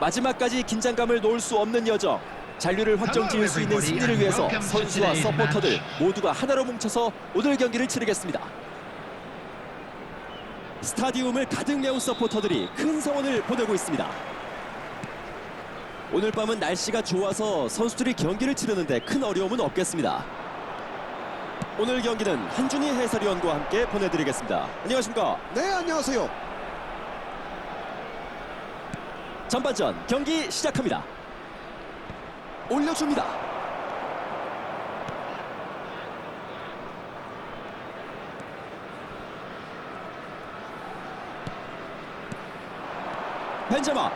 마지막까지 긴장감을 놓을 수 없는 여정. 잔류를 확정 지을 수 있는 승리를 위해서 선수와 서포터들 모두가 하나로 뭉쳐서 오늘 경기를 치르겠습니다. 스타디움을 가득 메운 서포터들이 큰 성원을 보내고 있습니다. 오늘 밤은 날씨가 좋아서 선수들이 경기를 치르는데 큰 어려움은 없겠습니다. 오늘 경기는 한준희 해설위원과 함께 보내드리겠습니다. 안녕하십니까? 네, 안녕하세요. 전반전 경기 시작합니다. 올려줍니다. 벤제마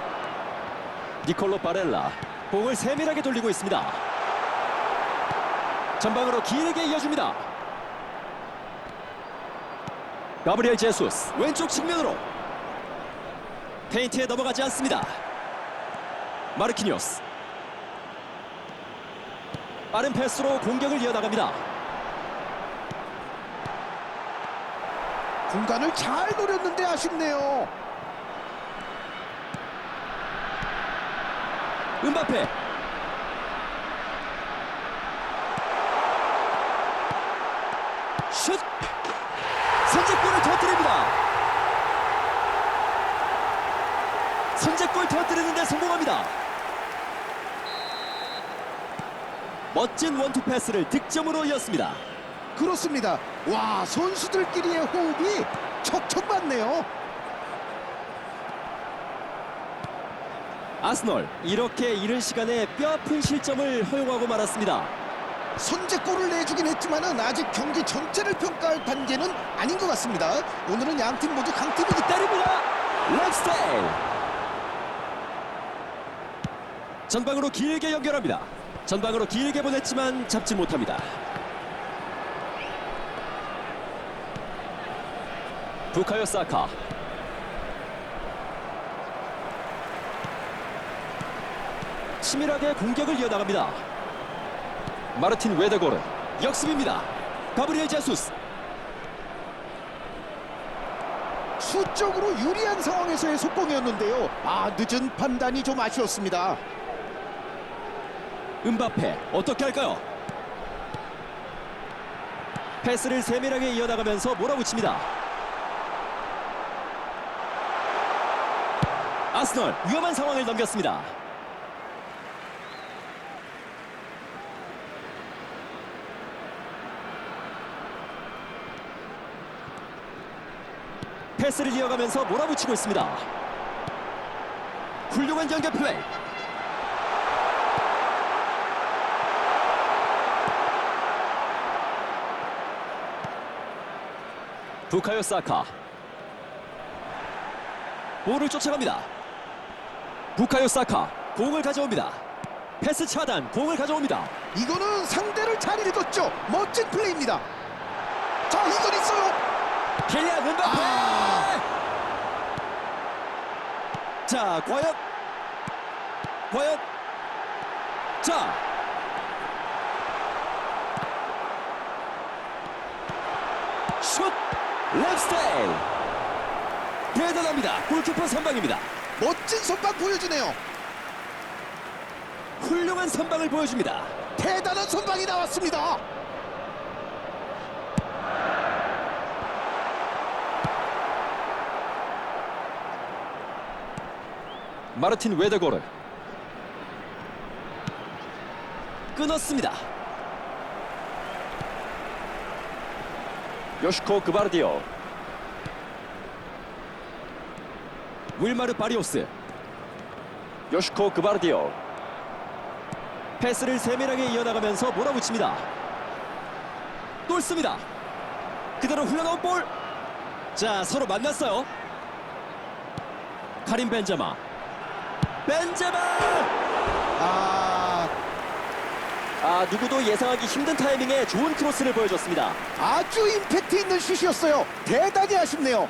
니콜로 바렐라 공을 세밀하게 돌리고 있습니다. 전방으로 길게 이어줍니다. 가브리엘 제수스 왼쪽 측면으로 페인트에 넘어가지 않습니다. 마르키니오스 빠른 패스로 공격을 이어나갑니다. 공간을 잘 노렸는데 아쉽네요. 은바페 슛 선제골을 터뜨립니다. 선제 골 터뜨리는데 성공합니다. 멋진 원투 패스를 득점으로 이었습니다. 그렇습니다. 와, 선수들끼리의 호흡이 척척 맞네요. 아스널 이렇게 이른 시간에 뼈아픈 실점을 허용하고 말았습니다. 선제골을 내주긴 했지만 은 아직 경기 전체를 평가할 단계는 아닌 것 같습니다. 오늘은 양팀 모두 강팀이기 때문에 때립니다. 랩스테일. 전방으로 길게 연결합니다. 전방으로 길게 보냈지만 잡지 못합니다. 부카요 사카. 치밀하게 공격을 이어나갑니다. 마르틴 웨데고르 역습입니다. 가브리엘 제수스 수적으로 유리한 상황에서의 속공이었는데요. 아, 늦은 판단이 좀 아쉬웠습니다. 은바페 어떻게 할까요? 패스를 세밀하게 이어나가면서 몰아붙입니다. 아스널 위험한 상황을 넘겼습니다. 패스를 이어가면서 몰아붙이고 있습니다. 훌륭한 연결 플레이. 부카요 사카 볼을 쫓아갑니다 부카요 사카 공을 가져옵니다 패스 차단 공을 가져옵니다 이거는 상대를 잘 읽었죠. 멋진 플레이입니다. 자, 이건 있어요. 킬리안 은바페 아. 자 과연 과연 자 슛! 랩스테일. 대단합니다. 골키퍼 선방입니다. 멋진 선방 보여주네요. 훌륭한 선방을 보여줍니다. 대단한 선방이 나왔습니다. 마르틴 웨데고르 끊었습니다 요시코 그바르디오. 윌마르 바리오스. 요시코 그바르디오. 패스를 세밀하게 이어나가면서 몰아붙입니다. 뚫습니다. 그대로 흘러나온 볼자 서로 만났어요. 카린 벤제마. 벤제마! 아, 아 누구도 예상하기 힘든 타이밍에 좋은 크로스를 보여줬습니다. 아주 임팩트 있는 슛이었어요. 대단히 아쉽네요.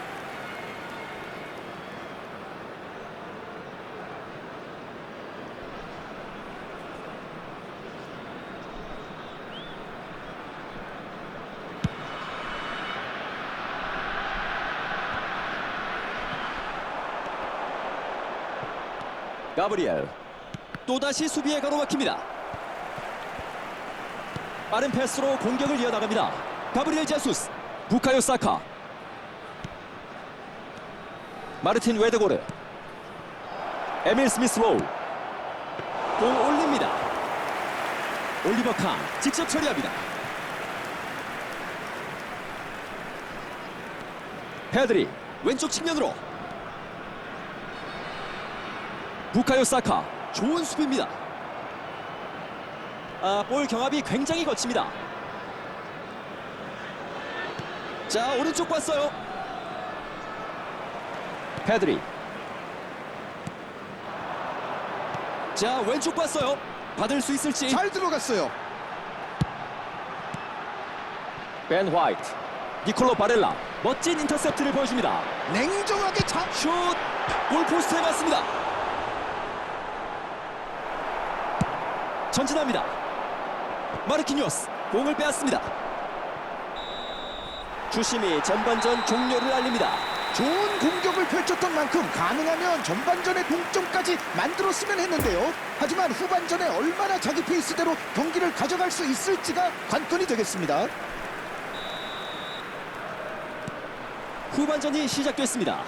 가브리엘 또다시 수비에 가로막힙니다. 빠른 패스로 공격을 이어나갑니다. 가브리엘 제수스 부카요 사카 마르틴 웨데고르 에밀 스미스 로우 공 올립니다. 올리버 칸 직접 처리합니다. 페드리 왼쪽 측면으로 부카요 사카 좋은 수비입니다. 아, 볼 경합이 굉장히 거칩니다. 자 오른쪽 봤어요. 페드리 자 왼쪽 봤어요. 받을 수 있을지 잘 들어갔어요. 벤 화이트 니콜로 바렐라 멋진 인터셉트를 보여줍니다. 냉정하게 자. 슛! 골포스트에 맞습니다. 전진합니다. 마르키뉴스 공을 빼앗습니다. 주심이 전반전 종료를 알립니다. 좋은 공격을 펼쳤던 만큼 가능하면 전반전에 동점까지 만들었으면 했는데요. 하지만 후반전에 얼마나 자기 페이스대로 경기를 가져갈 수 있을지가 관건이 되겠습니다. 후반전이 시작됐습니다.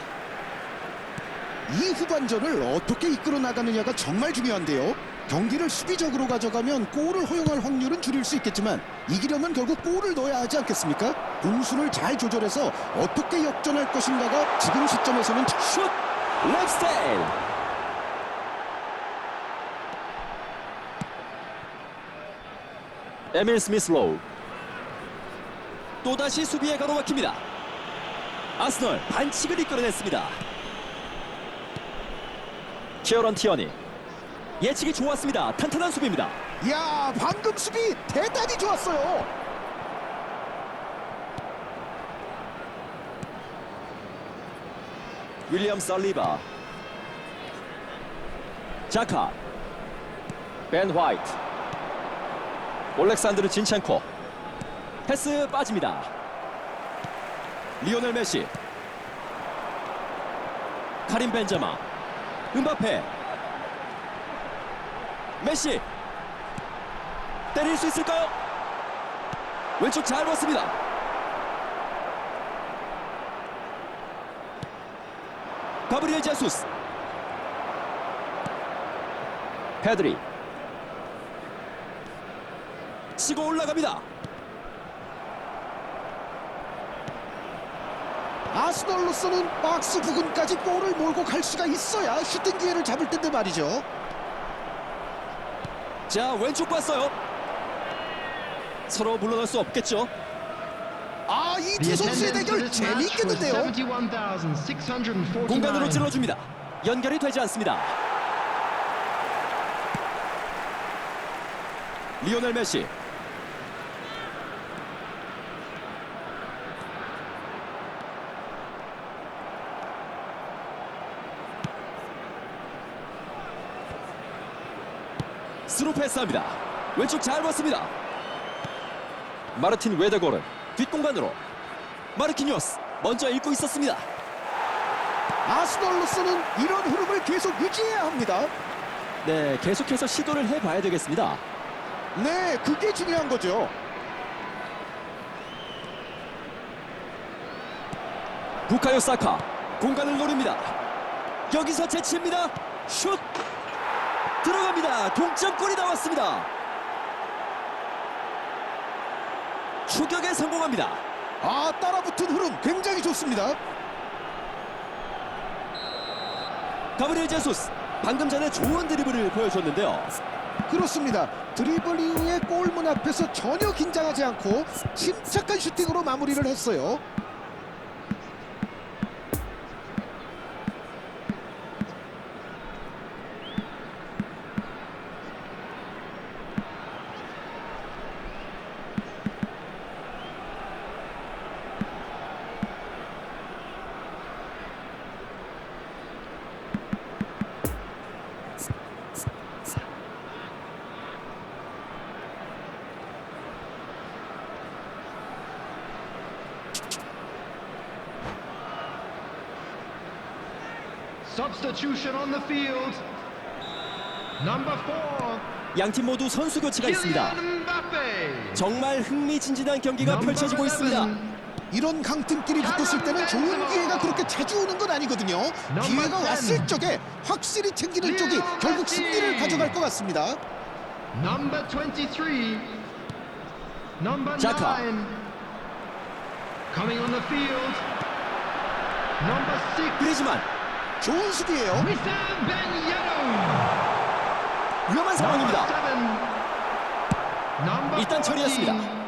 이 후반전을 어떻게 이끌어 나가느냐가 정말 중요한데요. 경기를 수비적으로 가져가면 골을 허용할 확률은 줄일 수 있겠지만 이기려면 결국 골을 넣어야 하지 않겠습니까? 공수를 잘 조절해서 어떻게 역전할 것인가가 지금 시점에서는 슛! 랩스테일! 에밀 스미스 로우 또다시 수비에 가로막힙니다. 아스널 반칙을 이끌어냈습니다. 키어런 티어니 예측이 좋았습니다. 탄탄한 수비입니다. 야 방금 수비 대단히 좋았어요. 윌리엄 살리바. 자카. 벤 화이트. 올렉산드르 진첸코. 패스 빠집니다. 리오넬 메시. 카림 벤자마. 음바페 메시 때릴 수 있을까요? 왼쪽 잘 봤습니다 가브리엘 제수스 페드리 치고 올라갑니다 아스널로서는 박스 부근까지 볼을 몰고 갈 수가 있어야 슈팅 기회를 잡을 텐데 말이죠. 자 왼쪽 봤어요. 서로 물러날 수 없겠죠. 아 이 두 선수의 대결 재미있겠는데요. 공간으로 찔러줍니다. 연결이 되지 않습니다. 리오넬 메시 스루 패스합니다 왼쪽 잘 봤습니다 마르틴 웨데고르 뒷공간으로 마르키뉴스 먼저 읽고 있었습니다 아스널로서는 이런 흐름을 계속 유지해야 합니다. 네, 계속해서 시도를 해봐야 되겠습니다. 네, 그게 중요한 거죠. 부카요 사카 공간을 노립니다. 여기서 재치입니다. 슛 들어갑니다. 동점골이 나왔습니다. 추격에 성공합니다. 아 따라붙은 흐름 굉장히 좋습니다. 가브리엘 제수스 방금 전에 좋은 드리블을 보여줬는데요. 그렇습니다. 드리블 이후에 골문 앞에서 전혀 긴장하지 않고 침착한 슈팅으로 마무리를 했어요. Substitution on the field. Number four, 양팀 모두 선수 교체가 있습니다. 정말 흥미진진한 경기가 펼쳐지고 있습니다. 11, 이런 강팀끼리 붙었을 때는 좋은 기회가 그렇게 자주 오는 건 아니거든요. 기회가 왔을 적에 확실히 챙기는 쪽이 결국 승리를 가져갈 것 같습니다. Number 23, Number Xhaka. 9, coming on the field. Number 6, 그리지만 좋은 수비예요. 위험한 상황입니다. 일단 처리했습니다. 14,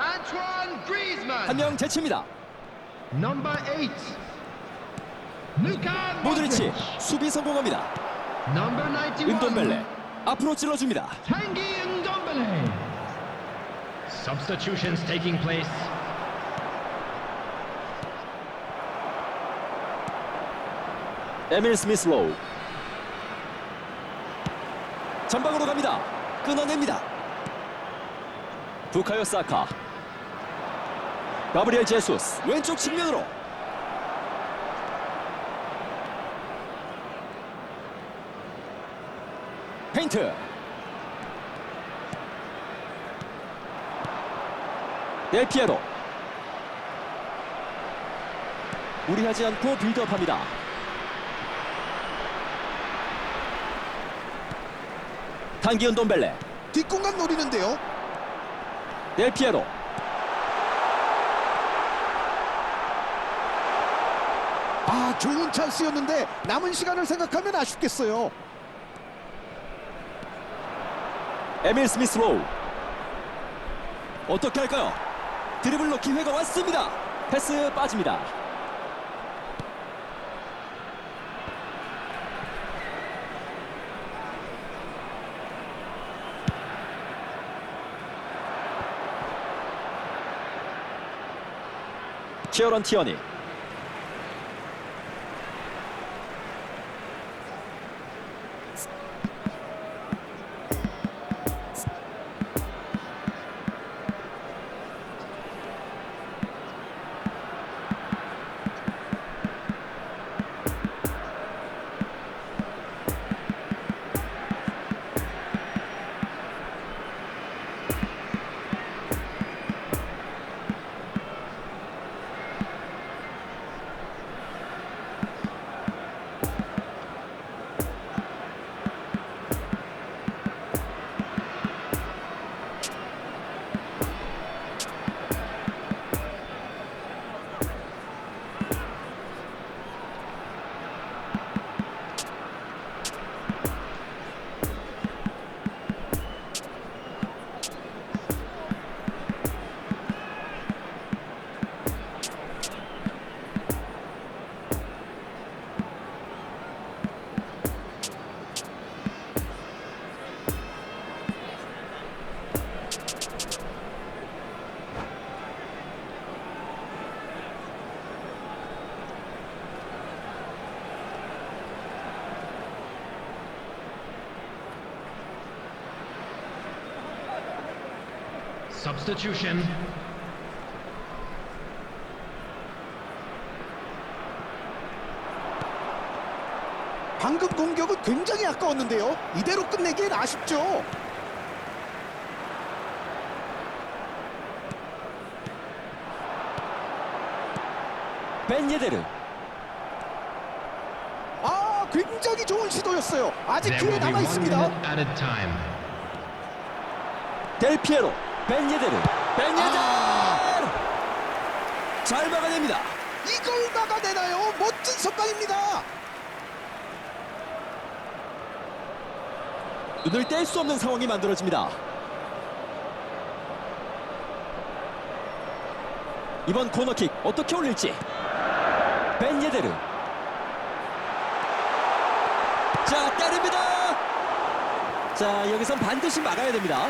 Antoine Griezmann. 한명 제치입니다. Number 8, Luka 모드리치. 수비 성공합니다. Number 91, 은돈벨레 앞으로 찔러줍니다. Substitutions taking place. 에밀 스미스 로우 전방으로 갑니다. 끊어냅니다. 부카요 사카 가브리엘 제수스 왼쪽 측면으로 페인트 델피에로 무리하지 않고 빌드업합니다. 탄기은 돈벨레 뒷공간 노리는데요. 델피에로 아 좋은 찬스였는데 남은 시간을 생각하면 아쉽겠어요. 에밀 스미스 로우 어떻게 할까요? 드리블로 기회가 왔습니다. 패스 빠집니다. 치어런 티어니 Substitution. 방금 공격은 굉장히 아까웠는데요. 이대로 끝내기엔 아쉽죠. 벤 예데르 아 굉장히 좋은 시도였어요. 아직 기회 남아 있습니다. time. 델피에로 벤 예데르 벤 예데르 아, 잘 막아냅니다. 이걸 막아내나요? 멋진 선방입니다. 눈을 뗄 수 없는 상황이 만들어집니다. 이번 코너킥 어떻게 올릴지 벤 예데르 자 때립니다 자 여기선 반드시 막아야 됩니다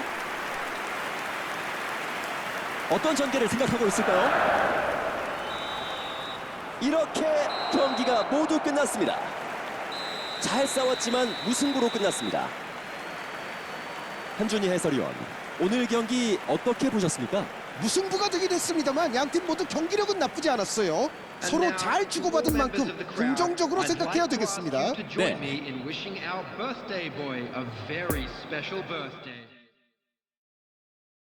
어떤 전개를 생각하고 있을까요? 이렇게 경기가 모두 끝났습니다 잘 싸웠지만 무승부로 끝났습니다 한준희 해설위원 오늘 경기 어떻게 보셨습니까? 무승부가 되긴 했습니다만 양 팀 모두 경기력은 나쁘지 않았어요. 서로 잘 주고받은 만큼 긍정적으로 생각해야 되겠습니다. 네. 네.